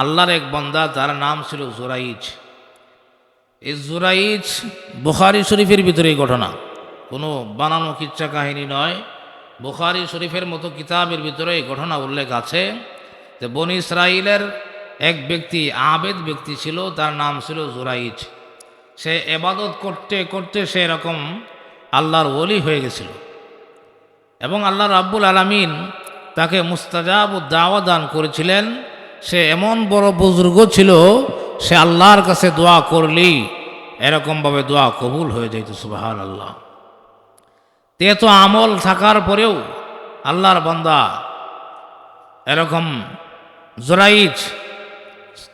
আল্লাহর এক বন্দা তার নাম ছিল জুরাইজ। এই জুরাইজ বুখারি শরীফের ভিতরে ঘটনা। কোনো বানানো কিচ্ছা কাহিনী নয়। বুখারি শরীফের মতো কিতাবের ভিতরে এই ঘটনা উল্লেখ আছে যে বনি ইসরাইলের এক ব্যক্তি, আবেদ ব্যক্তি ছিল, তার নাম ছিল জুরাইজ। সে এবাদত করতে করতে সে এরকম আল্লাহর ওলি হয়ে গেছিল। এবং আল্লাহ রাব্বুল আলামিন তাকে মুস্তাজাব দাওয়া দান করেছিলেন। সে এমন বড় বুজুর্গ ছিল, সে আল্লাহর কাছে দোয়া করলেই এরকমভাবে দোয়া কবুল হয়ে যেত সুবাহান আল্লাহ তে তো আমল থাকার পরেও আল্লাহর বান্দা এরকম জোরাইজ,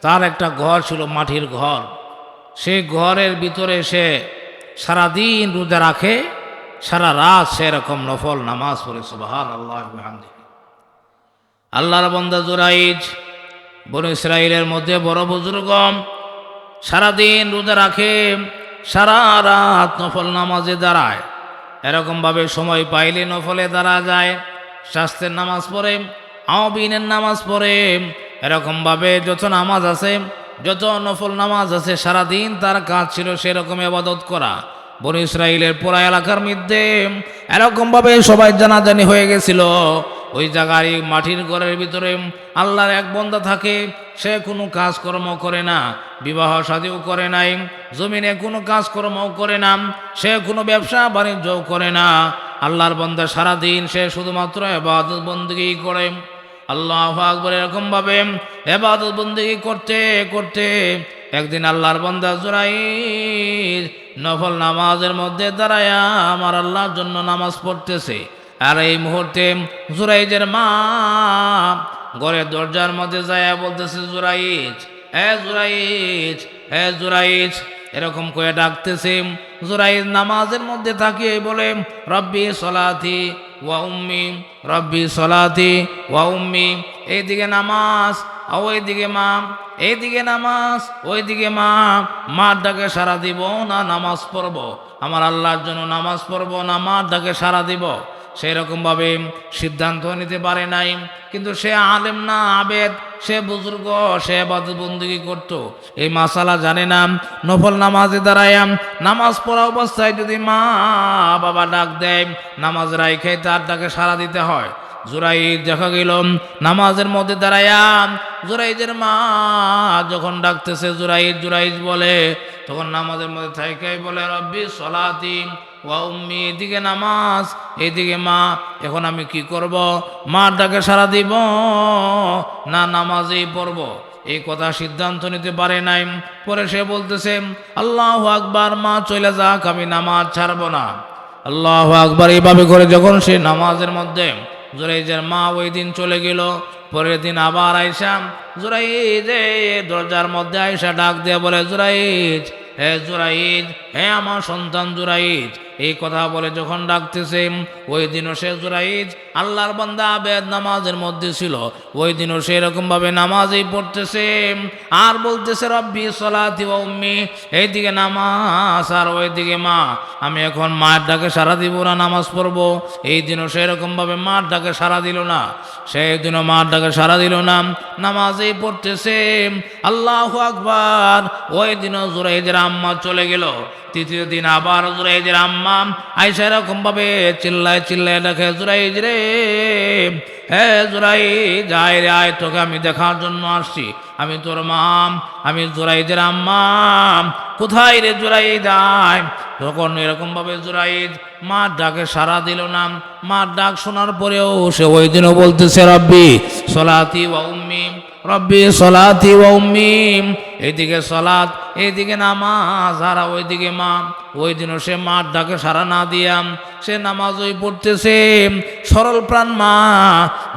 তার একটা ঘর ছিল মাটির ঘর। সেই ঘরের ভিতরে সে সারাদিন রোজা রাখে, সারা রাত সেরকম নফল নামাজ পড়ে সুবাহান আল্লাহ আল্লাহর বন্দা জোরাইজ বন ইসরায়েলের মধ্যে বড় বুজুর্গ সারাদিন রোজা রাখে, সারা রাত নফল নামাজে দাঁড়ায়। এরকমভাবে সময় পাইলে নফলে দাঁড়া যায় স্বাস্থ্যের নামাজ পড়ে আওবিনের নামাজ পড়ে। এরকমভাবে যত নামাজ আছে, যত নফল নামাজ আছে, সারাদিন তার কাজ ছিল সেরকম আবাদত করা। বন ইসরায়েলের পুরা এলাকার মধ্যে এরকমভাবে সবাই জানাজানি হয়ে গেছিল। ওই জায়গায় মাটির ঘরের ভিতরে আল্লাহর এক বন্দা থাকে, সে কোনো কাজকর্ম করে না, বিবাহ সাদীও করে নাই, জমিনে কোনো কাজকর্ম করে না, সে কোনো ব্যবসা বাণিজ্যও করে না। আল্লাহর বন্দা সারাদিন সে শুধুমাত্র এবাদত বন্দী করে। আল্লাহ আকবর এরকমভাবে এবাদত বন্দী করতে করতে একদিন আল্লাহর বন্দা জোরাই নফল নামাজের মধ্যে দাঁড়ায় আমার আল্লাহর জন্য নামাজ পড়তেছে। আর এই মুহূর্তে জুরাইজের মা ঘরের দরজার মধ্যে যায় বলতেছে, জুরাইজ, হে জুরাইজ হে জুরাইজ। এরকম করে ডাকতেছে। জুরাইজ নামাজের মধ্যে থাকিয়ে বলে, রব্বি সলাথি ওয়া উম্মি, রব্বি সলাথি ওয়া উম্মি। এইদিকে নামাজ ওইদিকে মা, এইদিকে নামাজ, ওইদিকে মা, মার ডাকে সারা দিব না নামাজ পড়ব? আমার আল্লাহর জন্য নামাজ পড়ব না মার ডাকে সারা দিব? সেই রকমভাবে সিদ্ধান্ত নিতে পারে নাই। কিন্তু সে আলেম না, আবেদ, সে বুজুর্গ, সে বন্দুকি করত। এই মাসালা জানে না, নফল নামাজে দাঁড়ায়াম নামাজ পড়া অবস্থায় যদি মা বাবা ডাক দেয়, নামাজ রাইখে তার ডাকে সারা দিতে হয়। জুরাই দেখা গেল, নামাজের মধ্যে দাঁড়ায়াম জুরাইজের মা যখন ডাকতেছে জুরাইজ জুরাইজ বলে, তখন নামাজের মধ্যে থাইকাই বলে, রব্বি সলাতি ওয়া এদিকে নামাজ, এদিকে মা, এখন আমি কি করব? মার ডাকে সারা দিব? না, নামাজেই পড়ব। এই কথা সিদ্ধান্ত নিতে পারে নাই। পরে সে বলতেছে, আল্লাহ আকবার, মা, চলে যাক, আমি নামাজ ছাড়ব না। আল্লাহ আকবার, এইভাবে করে যখন সে নামাজের মধ্যে জোরাইজের মা ওই দিন চলে গেল, পরের দিন আবার আইসাম জুরাইজ দরজার মধ্যে আইসা ডাক দিয়ে বলে জুরাইজ হে জুরাইজ হে আমার সন্তান জুরাইজ এই কথা বলে যখন ডাকতেছে, ওই দিনও সে জুরাইজ আল্লাহর বান্দা আবেদ নামাজের মধ্যে ছিল, ওই দিনও সে এরকম ভাবে নামাজই পড়তেছে। আর বলতেছে, রব্বি সলাতি উম্মি এইদিকে নামাজ আর ওইদিকে মা। আমি এখন মায়ের ডাকে সারা দিব না নামাজ পড়ব। এই দিনও সেরকম ভাবে মার ডাকে সারা দিল না। সেই দিনও মার ডাকে সারা দিল না। নামাজেই পড়তেছে। আল্লাহ আকবার। ওই দিনও জুরাইজের আম্মা চলে গেল। তৃতীয় দিন আবার জুরাইজের আম্মা আইসা এরকম ভাবে চিল্লায় চিল্লায় দেখে, জুরাইজ রে, হে জুরাই যাই রে, আয়, তোকে আমি দেখার জন্য আসছি। আমি তোর মাম, আমি জুরাইজের আম্মাম কোথায় রে জুরাই যায় তখন এরকম ভাবে জুরাইজ মার ডাকে সারা দিল না। মার ডাক শোনার পরেও সে ওই দিনও বলতেছে, রব্বি, সলাতি ওয়া উম্মি রব্বি সলাতি ওয়া এদিকে সলাত এইদিকে নামাজ, আর ওইদিকে মা ওই দিনও সে মার ডাকে সারা না দিয়াম, সে নামাজ ওই পড়তেছে। সরল প্রাণ মা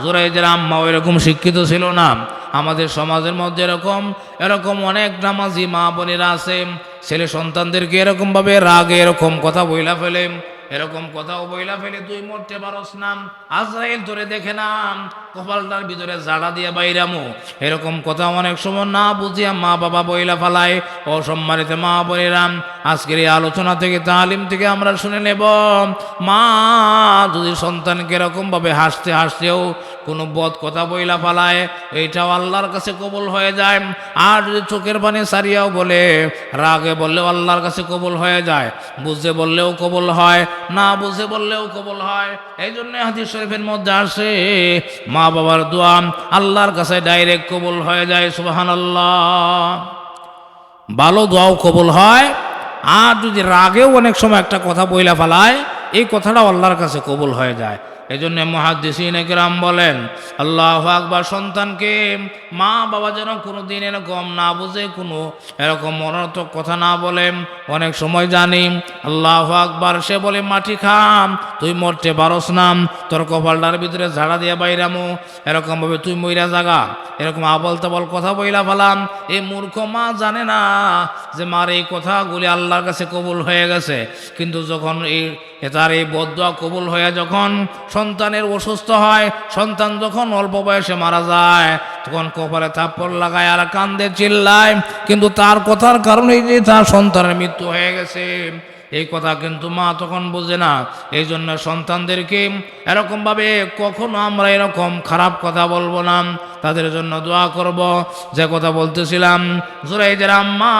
জোরাইজের আম্মা ওইরকম শিক্ষিত ছিল না। আমাদের সমাজের মধ্যে এরকম এরকম অনেক নামাজি মা বোনেরা আছে। ছেলে সন্তানদেরকে এরকমভাবে রাগে এরকম কথা বইলা ফেলে। এরকম কথাও বইলা ফেলে তুই মরতে পারস না। আজরাইল ধরে দেখে নাম কপালটার ভিতরে জাড়া দিয়ে বাইরামো। এরকম কথা অনেক সময় না বুঝিয়া মা বাবা বইলা ফালায়। ও সম্মানিত মা বলিরাম আজকের এই আলোচনা থেকে, তালিম থেকে আমরা শুনে নেব। মা, যদি সন্তানকে এরকমভাবে হাসতে হাসতেও কোনো বদ কথা বইলা ফালায়, এইটাও আল্লাহর কাছে কবুল হয়ে যায়। আর যদি চোখের পানি সারিয়াও বলে, রাগে বললেও আল্লাহর কাছে কবুল হয়ে যায়। বুঝে বললেও কবুল হয়। না বুঝে বললেও কবল হয়। এই জন্য হাদিস শরীফের মধ্যে আসে, মা বাবার দোয়া আল্লাহর কাছে ডাইরেক্ট কবল হয়ে যায় সুবাহান আল্লাহ ভালো দোয়াও কবল হয়, আর যদি রাগেও অনেক সময় একটা কথা বইলা ফেলায়, এই কথাটাও আল্লাহর কাছে কবল হয়ে যায়। এই জন্য মহাদিসিন একরাম বলেন, আল্লাহ আকবার, সন্তানকে মা বাবা যেন কোনো দিন এরকম না বুঝে, কোনো এরকম মনোরথক কথা না বলে। অনেক সময় জানি, আল্লাহ আকবার, সে বলে, মাটি খাম তুই মরতে পারস নাম তোর কপালটার ভিতরে ঝাড়া দিয়ে বাইরামো, এরকমভাবে তুই মইরা জাগা এরকম আবল তাবল কথা বইলা ফেলাম। এই মূর্খ মা জানে না যে মার এই কথাগুলি আল্লাহর কাছে কবুল হয়ে গেছে। কিন্তু যখন এই, তার এই বদুয়া কবুল হয়ে যখন সন্তানের অসুস্থ হয়, সন্তান যখন অল্প বয়সে মারা যায়, তখন কপালে থাপ্পড় লাগায় আর কান্দে, চিল্লায়। কিন্তু তার কথার কারণেই যে তার সন্তানের মৃত্যু হয়ে গেছে। এই কথা কিন্তু মা তখন বোঝে না। এই জন্য সন্তানদেরকে এরকমভাবে কখনো আমরা এরকম খারাপ কথা বলব না। তাদের জন্য দোয়া করব। যে কথা বলতেছিলাম জোরাই যে আম্মা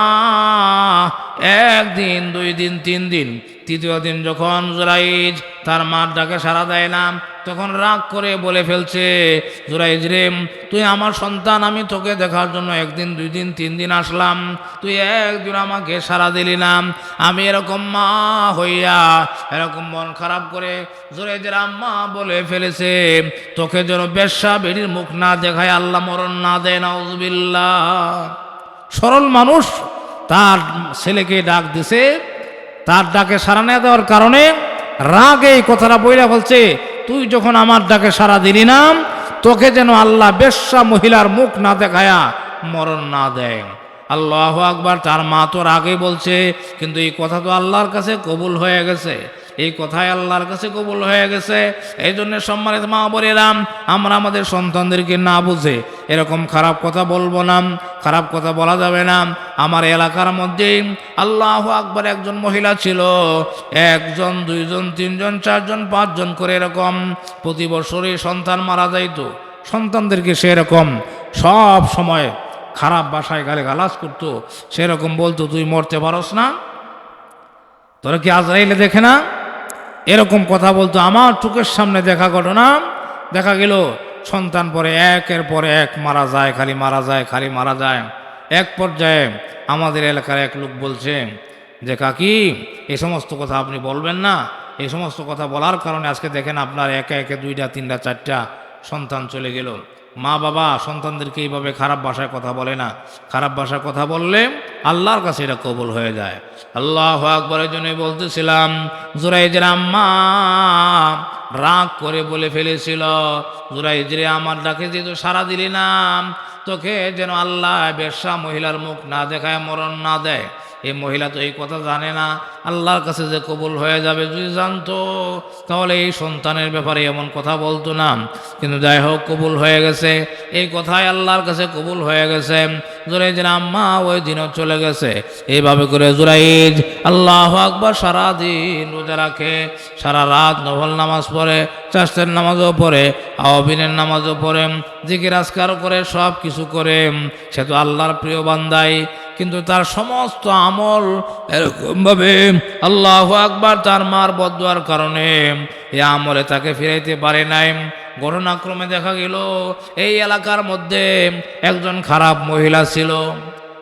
একদিন, দুই দিন, তিন দিন, তৃতীয় দিন যখন জোরাইজ তার মার ডাকে সারা দেয় না, তখন রাগ করে বলে ফেলছে, জোরাইজ রে, তুই আমার সন্তান, আমি তোকে দেখার জন্য একদিন, দুই দিন, তিন দিন আসলাম, তুই একদিন আমাকে সারা দিলি না, আমি এরকম মা হইয়া এরকম মন খারাপ করে জোরাইজের আম্মা বলে ফেলেছে, তোকে যেন বেশ্যা বেড়ির মুখ না দেখায় আল্লাহ মরণ না দেয় না সরল মানুষ, তার ছেলেকে ডাক দিছে। তার ডাকে সাড়া না দেওয়ার কারণে রাগে এই কথাটা বইলা বলছে, তুই যখন আমার ডাকে সাড়া দিলি না, তোকে যেন আল্লাহ বেশ্যা মহিলার মুখ না দেখায়া মরণ না দেয়। আল্লাহ আকবার, তার মা তো রাগে বলছে, কিন্তু এই কথা তো আল্লাহর কাছে কবুল হয়ে গেছে। এই কথাই আল্লাহর কাছে কবুল হয়ে গেছে। এই জন্য সম্মানিত মা বলিলাম আমরা আমাদের সন্তানদেরকে না বুঝে এরকম খারাপ কথা বলব না, খারাপ কথা বলা যাবে না। আমার এলাকার মধ্যে আল্লাহ আকবর একজন মহিলা ছিল, একজন, দুইজন, তিনজন, চারজন, পাঁচজন করে এরকম প্রতি বছরই সন্তান মারা যাইতো। সন্তানদেরকে সেরকম সব সময় খারাপ বাসায় গালে গালাজ করতো, সেরকম বলতো, তুই মরতে পারস না, তোরা কি আজরাইলে দেখে না? এরকম কথা বলতো, আমার চোখের সামনে দেখা ঘটনা, দেখা গেল সন্তান পরে একের পরে এক মারা যায়, খালি মারা যায়, খালি মারা যায়। এক পর্যায়ে আমাদের এলাকার এক লোক বলছে যে, কাকি, এ সমস্ত কথা আপনি বলবেন না। এই সমস্ত কথা বলার কারণে আজকে দেখেন আপনার একে একে দুইটা, তিনটা, চারটা সন্তান চলে গেল। মা বাবা সন্তানদেরকে এইভাবে খারাপ ভাষায় কথা বলে না। খারাপ ভাষায় কথা বললে আল্লাহর কাছে এটা কবুল হয়ে যায়। আল্লাহ আকবরের জন্য বলতেছিলাম, জোরাইজের আম্মা রাগ করে বলে ফেলেছিল, জোরাইজরে আমার ডাকে যেহেতু সারা দিলি না, তোকে যেন আল্লাহ বেশ্যা মহিলার মুখ না দেখায়, মরণ না দেয়। এই মহিলা তো এই কথা জানে না। আল্লাহর কাছে যে কবুল হয়ে যাবে, যদি জানতো, তাহলে এই সন্তানের ব্যাপারে এমন কথা বলতো না। কিন্তু যাই হোক, কবুল হয়ে গেছে। এই কথাই আল্লাহর কাছে কবুল হয়ে গেছে। জুরাইজের আম্মা ওই দিনও চলে গেছে। এইভাবে করে জোরাইজ আল্লাহ আকবর সারাদিন রোজা রাখে। সারা রাত নভল নামাজ পড়ে, চাষের নামাজও পড়ে আওয়াবিনের নামাজও পড়ে, জিকির আজকার করে সব কিছু করে। সে তো আল্লাহর প্রিয় বান্দাই। কিন্তু তার সমস্ত আমল এরকমভাবে আল্লাহ আকবার তার মার বদুয়ার কারণে এ আমলে তাকে ফিরাইতে পারে নাই। ঘটনাক্রমে দেখা গেল, এই এলাকার মধ্যে একজন খারাপ মহিলা ছিল।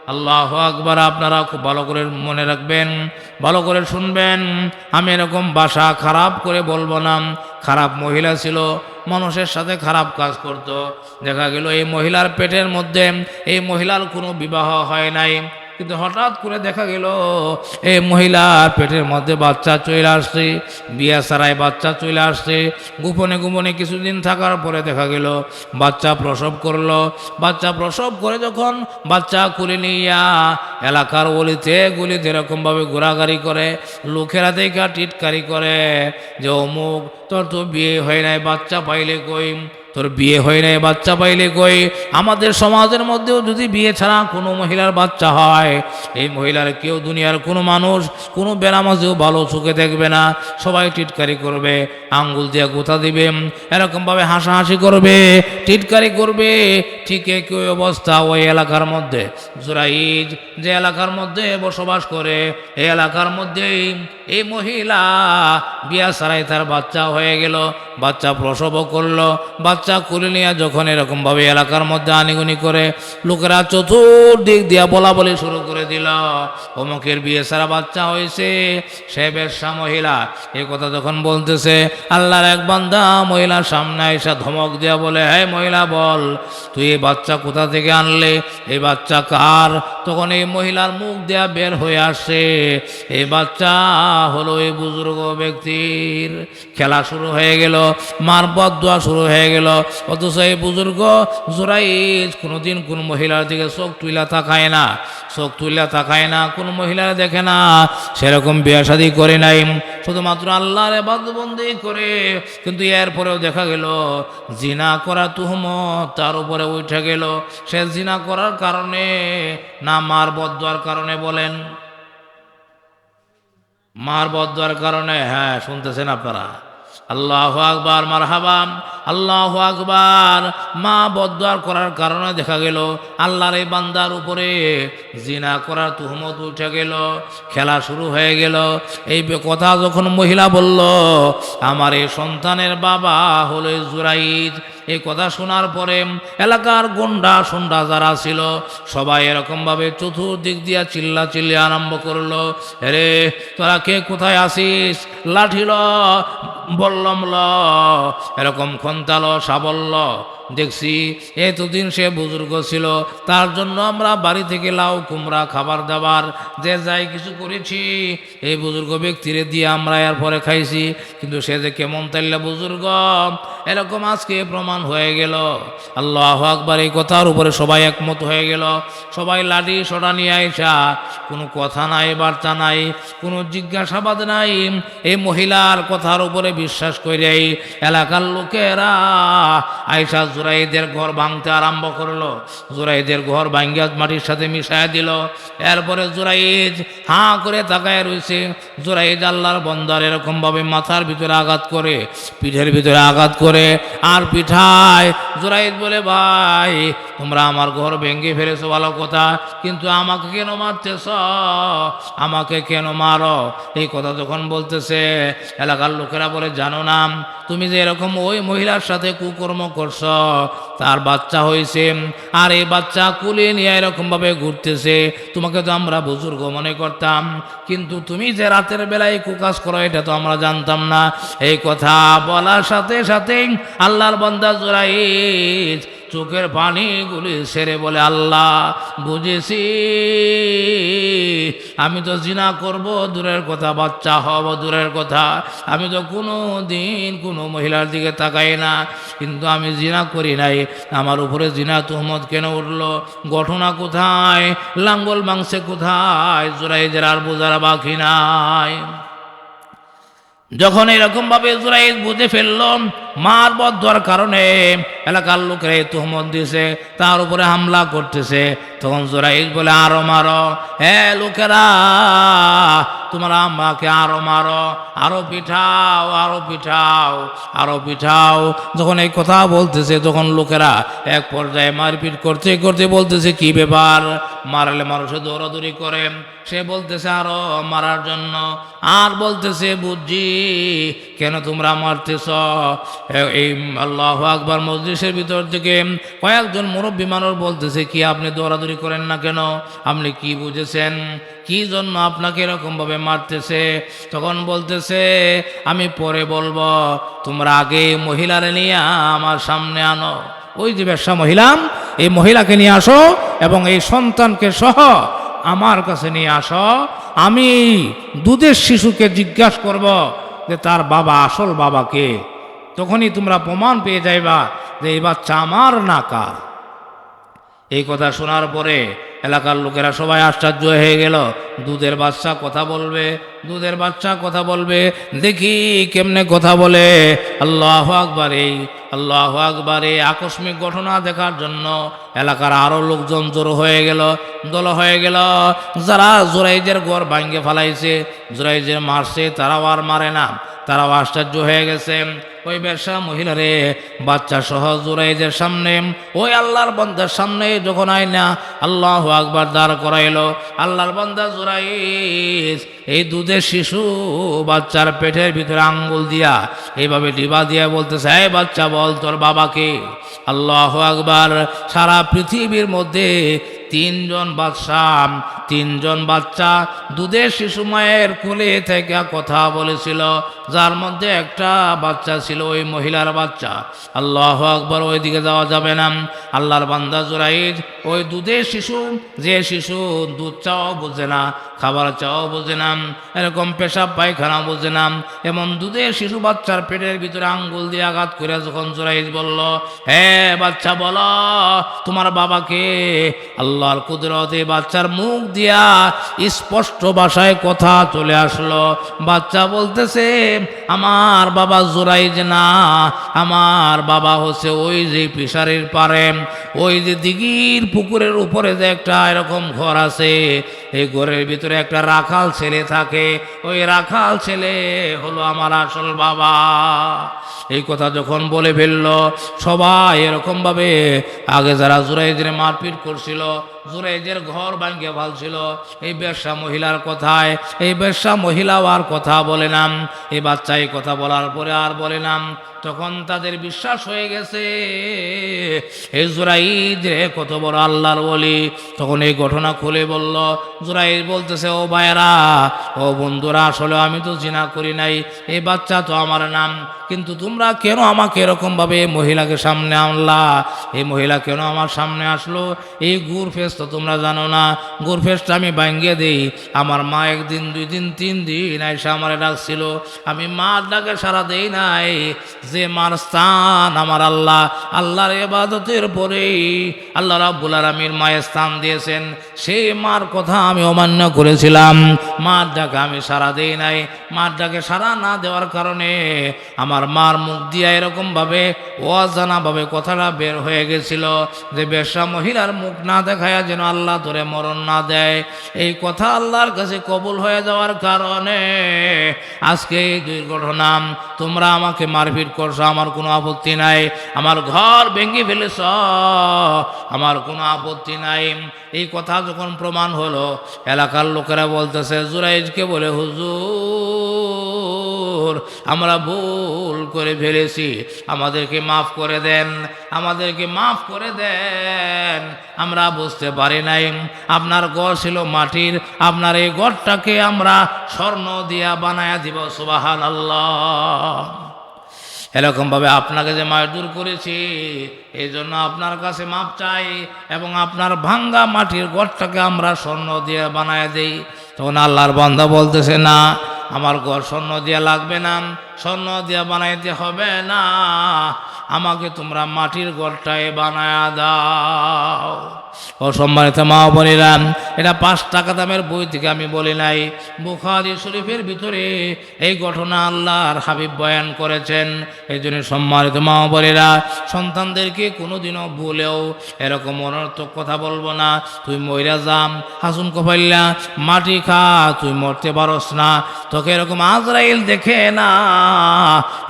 আল্লাহ আকবার, আপনারা খুব ভালো করে মনে রাখবেন, ভালো করে শুনবেন। আমি এরকম বাসা খারাপ করে বলব না। খারাপ মহিলা ছিল, মানুষের সাথে খারাপ কাজ করত। দেখা গেল এই মহিলার পেটের মধ্যে, এই মহিলার কোনো বিবাহ হয় নাই। কিন্তু হঠাৎ করে দেখা গেল এই মহিলার পেটের মধ্যে বাচ্চা চলে আসছে, বিয়া সারায় বাচ্চা চলে আসছে। গোপনে গোপনে কিছুদিন থাকার পরে দেখা গেল, বাচ্চা প্রসব করল। বাচ্চা প্রসব করে যখন বাচ্চা কুলে নিয়া এলাকার গলিতে গলিতে এরকমভাবে ঘোরাঘাড়ি করে, লোকেরা দেখা টিটকারি করে যে, অমুক, তোর তো বিয়ে হয় নাই, বাচ্চা পাইলে কই তোর বিয়ে হয় নাই, বাচ্চা পাইলে কই? আমাদের সমাজের মধ্যেও যদি বিয়ে ছাড়া কোনো মহিলার বাচ্চা হয়, এই মহিলার কেউ দুনিয়ার কোনো মানুষ, কোনো বেনামাজেও ভালো চোখে দেখবে না। সবাই টিটকারি করবে, আঙ্গুল দিয়ে গোথা দিবে, এরকমভাবে হাসাহাসি করবে, টিটকারি করবে। ঠিক একই অবস্থা ওই এলাকার মধ্যে। জুরাইজ যে এলাকার মধ্যে বসবাস করে, এই এলাকার মধ্যেই এই মহিলা বিয়া ছাড়াই তার বাচ্চা হয়ে গেল, বাচ্চা প্রসবও করল, বাচ্চা কুলে নিয়ে যখন এরকমভাবে এলাকার মধ্যে আনিগুনি করে, লোকেরা চতুর্দিক দিয়া বলা বলি শুরু করে দিল। অমুকের বিয়ে ছাড়া বাচ্চা হয়েছে, সে বেশ্যা মহিলা। এ কথা যখন বলতেছে, আল্লাহর এক বান্দা মহিলার সামনে এসে ধমক দিয়া বলে হ্যাঁ মহিলা, বল, তুই এই বাচ্চা কোথা থেকে আনলে? এই বাচ্চা কার? তখন এই মহিলার মুখ দেয়া বের হয়ে আসে এই বাচ্চা হলো এই বুজুর্গ ব্যক্তির। খেলা শুরু হয়ে গেল মার বদুয়া শুরু হয়ে গেল অথচ এই বুজুর্গ জোরাইজ কোনোদিন কোন মহিলার দিকে চোখ তুইলা তাকায় না, চোখ তুইলা তাকায় না, কোন মহিলার দেখে না। সেরকম বিয়া শাদি করে নাই, শুধুমাত্র আল্লাহর বাদবন্দি করে। কিন্তু এরপরেও দেখা গেল, জিনা করা তুহমত তার উপরে উঠে গেল। সে জিনা করার কারণে না মার বদুয়ার কারণে বলেন। মার বদুয়ার কারণে হ্যাঁ শুনতেছেন আপনারা? আল্লাহ আকবার মারহাবাম আল্লাহ আকবার মা বদুয়ার করার কারণে দেখা গেল, আল্লাহর এই বান্দার উপরে জিনা করার তুহমত উঠে গেল, খেলা শুরু হয়ে গেল। এই কথা যখন মহিলা বলল, আমার এই সন্তানের বাবা হলো জুরাইদ। এই কথা শোনার পরে এলাকার গন্ডা সন্ডা যারা ছিল, সবাই এরকমভাবে চতুর্দিক দিয়া চিল্লা চিল্লি আরম্ভ করল রে তোরা কে কোথায় আসিস? লাঠিল বললম ল, এরকম খন্তালো সাবল্য দেখছি এতদিন সে বুজুর্গ ছিল, তার জন্য আমরা বাড়ি থেকে লাউ, কুমড়া, খাবার দাবার, যে যাই কিছু করেছি, এই বুজুর্গ ব্যক্তিরে দিয়ে আমরা এর পরে খাইছি। কিন্তু সে যে কেমন তাইলে বুজুর্গ, এরকম আজকে প্রমাণ হয়ে গেল। আল্লাহ আকবার, এই কথার উপরে সবাই একমত হয়ে গেল। সবাই লাঠি সরা নিয়ে আইসা, কোনো কথা নাই, বার্তা নাই, কোনো জিজ্ঞাসাবাদ নাই। এই মহিলার কথার উপরে বিশ্বাস করে এলাকার লোকেরা আইসা জোরাইদের ঘর ভাঙতে আরম্ভ করল। জোরাইদের ঘর ভাঙ্গিয়া মাটির সাথে মিশায় দিল। এরপরে জোরাইদ হাঁ করে তাকায় রয়েছে জোরাইদ আল্লাহর বন্দার এরকমভাবে মাথার ভিতরে আঘাত করে, পিঠের ভিতরে আঘাত করে আর পিঠায় জোরাইদ বলে, ভাই, তোমরা আমার ঘর ভেঙে ফেলেছো, ভালো কথা। কিন্তু আমাকে কেন মারতেছ? আমাকে কেন মারো? এই কথা যখন বলতেছে, এলাকার লোকেরা বলে, জানো না, তুমি যে এরকম ওই মহিলার সাথে কুকর্ম করছ তার বাচ্চা হয়েছে, আর এই বাচ্চা কুলে নিয়ে এরকমভাবে ঘুরতেছে। তোমাকে তো আমরা বুজুর্গ মনে করতাম, কিন্তু তুমি যে রাতের বেলায় কুকাজ করো, এটা তো আমরা জানতাম না। এই কথা বলার সাথে সাথে আল্লাহর বন্দা জোড়াই চোখের পানিগুলি সেরে বলে, আল্লাহ, বুঝেছি। আমি তো জিনা করব, দূরের কথা, বাচ্চা হব, দূরের কথা। আমি তো কোনো দিন কোনো মহিলার দিকে তাকাই না। কিন্তু আমি জিনা করি নাই। আমার উপরে জিনা তুহমত কেন উঠল? ঘটনা কোথায়? লাঙ্গল মাংসে কোথায়? জোড়াই জেরার বোঝারা বাকি নাই। যখন এরকম ভাবে বুঝে ফেলল মার বদ্ধার কারণে এলাকার লোকেরা তুহমত দিছে তার উপরে হামলা করতেছে। তখন জোরাইল বলে, আরও মারো। হ্যাঁ লোকেরা, তোমরা আমাকে আরও মারো। আরও পিঠাও আরও পিঠাও আরও পিঠাও। যখন এই কথা বলতেছে, তখন লোকেরা এক পর্যায়ে মারপিট করতে করতে বলতেছে, কি ব্যাপার? মারালে মানুষে দৌড়াদৌড়ি করে। সে বলতেছে, আরও মারার জন্য। আর বলতেছে, বুঝছি কেন তোমরা মারতেছ? এই আল্লাহ আকবার মসজিদের ভিতর থেকে কয়েকজন মুরব্বী মানুষ বলতেছে, কি আপনি দৌড়াদৌড়ি করেন না কেন? আপনি কি বুঝেছেন? কি জন্য আপনাকে এরকমভাবে মারতেছে? তখন বলতেছে, আমি পরে বলব, তোমরা আগে মহিলারে নিয়ে আমার সামনে আনো। ওই যে ব্যবসা মহিলা, এই মহিলাকে নিয়ে আসো এবং এই সন্তানকে সহ আমার কাছে নিয়ে আসো। আমি দুধের শিশুকে জিজ্ঞাসা করব যে তার বাবা, আসল বাবাকে, তখনই তোমরা প্রমাণ পেয়ে যাইবা যে এই বাচ্চা আমার না কার এই কথা শোনার পরে এলাকার লোকেরা সবাই আশ্চর্য হয়ে গেল। দুধের বাচ্চা কথা বলবে, দুধের বাচ্চা কথা বলবে, দেখি কেমনে কথা বলে। আল্লাহ আকবার এই, আল্লাহ আকবার এই আকস্মিক ঘটনা দেখার জন্য এলাকার আরও লোকজন জড়ো হয়ে গেল, দল হয়ে গেল। যারা জোরাইজের গড় ভাঙ্গে ফেলাইছে জোরাইজের মারছে, তারাও আর মারে না, তারাও আশ্চর্য হয়ে গেছে। ওই ব্যবসা মহিলারে বাচ্চা সহ জোরাইজের সামনে, ওই আল্লাহর বন্দার সামনে যখন আয় না আল্লাহ আকবার দাঁড় করাইলো। আল্লাহর বন্ধা জোরাইজ, এই দুধের শিশু বাচ্চার পেটের ভিতরে আঙ্গুল দিয়া এইভাবে ডিবা দিয়া বলতেছে, এই বাচ্চা বল তোর বাবাকে। আল্লাহ আকবার, সারা পৃথিবীর মধ্যে তিনজন বাদশাহ তিনজন বাচ্চা দুধের শিশু মায়ের কোলে থেকে কথা বলেছিল, যার মধ্যে একটা বাচ্চা ছিল ওই মহিলার বাচ্চা। আল্লাহ আকবর, ওইদিকে যাওয়া যাবে না। আল্লাহর বান্দা জোরাইজ ওই দুধের শিশু, যে শিশু দুধ চাও বোঝে না, খাবার চাও বোঝে না, এরকম পেশাব পায়খানা বোঝে না, এমন দুধের শিশু বাচ্চার পেটের ভিতরে আঙ্গুল দিয়ে আঘাত করে যখন জোরাইজ বলল হ্যাঁ বাচ্চা বলো, তোমার বাবাকে আল্লাহর কুদরতে বাচ্চার মুখ দিয়া স্পষ্ট ভাষায় কথা চলে আসলো। বাচ্চা বলতেছে, আমার বাবা জোরাইজ না। আমার বাবা হচ্ছে ওই যে পিসারের পারে, ওই যে দিঘির পুকুরের উপরে যে একটা এরকম ঘর আছে, এই ঘরের ভিতরে একটা রাখাল ছেলে থাকে। ওই রাখাল ছেলে হলো আমার আসল বাবা। এই কথা যখন বলে ফেলল, সবাই এরকমভাবে আগে যারা জুরাইজের মারপিট করছিল জুরাইজের ঘর ভাঙ্গে ভালছিল এই ব্যবসা মহিলার কথায়, এই ব্যবসা মহিলাও আর কথা বলে নাম। এই বাচ্চা এই কথা বলার পরে আর বলে নাম। তখন তাদের বিশ্বাস হয়ে গেছে এই জুরাইজ রে, কত বড় আল্লাহর বলি তখন এই ঘটনা খুলে বলল, জুরাইজ বলতেছে, ও ভাইয়েরা, ও বন্ধুরা, আসলে আমি তো জিনা করি নাই। এই বাচ্চা তো আমার নাম। কিন্তু তোমরা কেন আমাকে এরকমভাবে মহিলাকে সামনে আনলা? এই মহিলা কেন আমার সামনে আসলো? এই গুড় ফেস তো তোমরা জানো না ফেসটা আমি ভাঙ্গিয়ে দিই। আমার মা একদিন, দুই দিন, তিন দিন এসে আমার ডাকছিল, আমি মার ডাকে সারা দেই নাই, যে মার স্থান আমার আল্লাহ, আল্লাহর এবাদতের পরেই আল্লাহ রাব্বুল আলামিন মায়ের স্থান দিয়েছেন। সেই মার কথা আমি অমান্য করেছিলাম, মার ডাকে আমি সারা দেই নাই। মার ডাকে সারা না দেওয়ার কারণে আমার মার মুখ দিয়া এরকমভাবে অজানাভাবে কথাটা বের হয়ে গেছিল, যে বেশা মহিলার মুখ না দেখায় যেন আল্লাহ ধরে মরণ না দেয়। এই কথা আল্লাহর কাছে কবুল হয়ে যাওয়ার কারণে আজকে এই দুর্ঘটনা, তোমরা আমাকে মারপিট করছ, আমার কোনো আপত্তি নাই। আমার ঘর ভেঙে ফেলেছ, আমার কোনো আপত্তি নাই। এই কথা যখন প্রমাণ হলো, এলাকার লোকেরা বলতেছে, জুরাইজকে বলে, হুজুর আমরা ভুল করে ফেলেছি। আমাদেরকে মাফ করে দেন, আমাদেরকে মাফ করে দেন। আমরা বুঝতে পারি নাই, আপনার গড় ছিল মাটির, আপনার এই গড়টাকে আমরা স্বর্ণ দিয়া বানায়া দিব সুবাহান আল্লাহ এরকমভাবে আপনাকে যে মারধর করেছি এই জন্য আপনার কাছে মাপ চাই এবং আপনার ভাঙ্গা মাটির গড়টাকে আমরা স্বর্ণ দিয়ে বানায় দিই। তখন আল্লাহর বান্দা বলতেছে, না আমার ঘর স্বর্ণ দিয়া লাগবে না, স্বর্ণ দিয়া বানাইতে হবে না। আমাকে তোমরা মাটির ঘরটায় বানায় দাও। অসম্মানিত মা বোনেরা, এটা পাঁচ টাকা দামের বই থেকে আমি বলি নাই। বুখারি শরীফের ভিতরে এই ঘটনা আল্লাহর হাবিব বয়ান করেছেন। এই জন্য সম্মানিত মা বোনেরা, সন্তানদেরকে কোনোদিনও বলেও এরকম অনর্থক কথা বলব না। তুই ময়রা যাম, হাসুন কপাইল্লা, মাটি খা, তুই মরতে পারস না। তোকে এরকম আজরাইল দেখে না,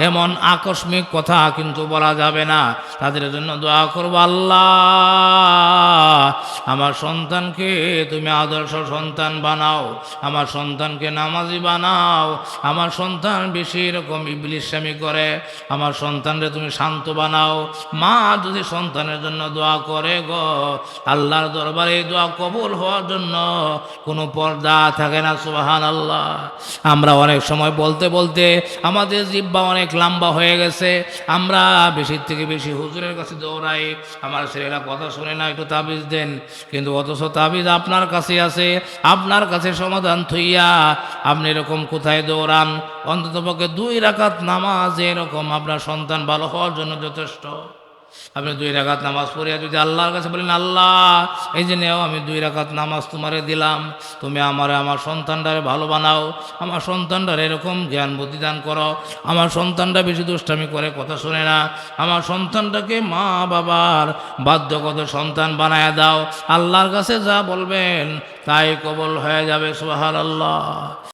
এমন আকস্মিক কথা কিন্তু বলা যাবে না। তাদের জন্য দোয়া করব আল্লাহ। আমার সন্তানকে তুমি আদর্শ সন্তান বানাও, আমার সন্তানকে নামাজি বানাও, আমার সন্তান বেশি এরকম ইবলিশামি করে, আমার সন্তানকে তুমি শান্ত বানাও। মা যদি সন্তানের জন্য দোয়া করে গো, আল্লাহর দরবারে দোয়া কবুল হওয়ার জন্য কোনো পর্দা থাকে না সুবাহান আল্লাহ আমরা অনেক সময় বলতে বলতে আমাদের জিব্বা অনেক লম্বা হয়ে গেছে, আমরা বেশির থেকে বেশি হুজুরের কাছে দৌড়াই, আমার ছেলেরা কথা শুনে না, একটু তাবিজ দেন। কিন্তু অথচ তাবিজ আপনার কাছে আছে, আপনার কাছে সমাধান থইয়া আপনি এরকম কোথায় দৌড়ান? অন্ততপক্ষে দুই রাকাত নামাজ এরকম আপনার সন্তান ভালো হওয়ার জন্য যথেষ্ট। আপনি দুই রাকাত নামাজ পড়িয়া যদি আল্লাহর কাছে বলেন, আল্লাহ, এই যে নেও, আমি দুই রাকাত নামাজ তোমারে দিলাম। তুমি আমারে, আমার সন্তানটারে ভালো বানাও। আমার সন্তানটার এরকম জ্ঞান বুদ্ধি দান করো। আমার সন্তানটা বেশি দুষ্টামি করে কথা শোনে না। আমার সন্তানটাকে মা বাবার বাধ্যগত সন্তান বানায় দাও। আল্লাহর কাছে যা বলবেন, তাই কবল হয়ে যাবে সোহার আল্লাহ